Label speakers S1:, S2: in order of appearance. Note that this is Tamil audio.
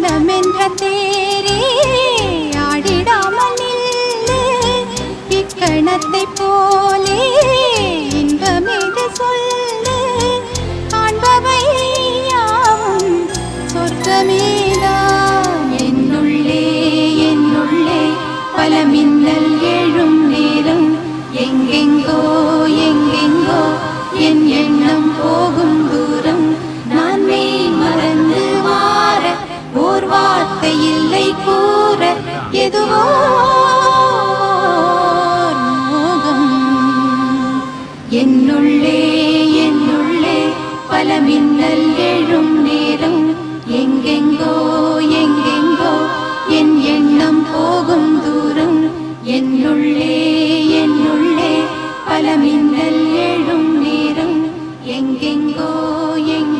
S1: மனமென்ற தேரே ஆடிடாமல் இக்கணத்தை போலே இன்பமேது சொல்லு. காண்பவை யாவும் சொர்க்கமேதான் என்னுள்ளே என்னுள்ளே பல மின்னல் எழும் நேரம் எங்கெங்கோ வார்த்தை இல்லை கூற எதுவோ என்னுள்ளே என்னுள்ளே பல மின்னல் எழும் நேரம். எங்கெங்கோ எங்கெங்கோ என் எண்ணம் போகும் தூரம். என்னுள்ளே என்னுள்ளே பல மின்னல் எழும் நேரம். எங்கெங்கோ எங்க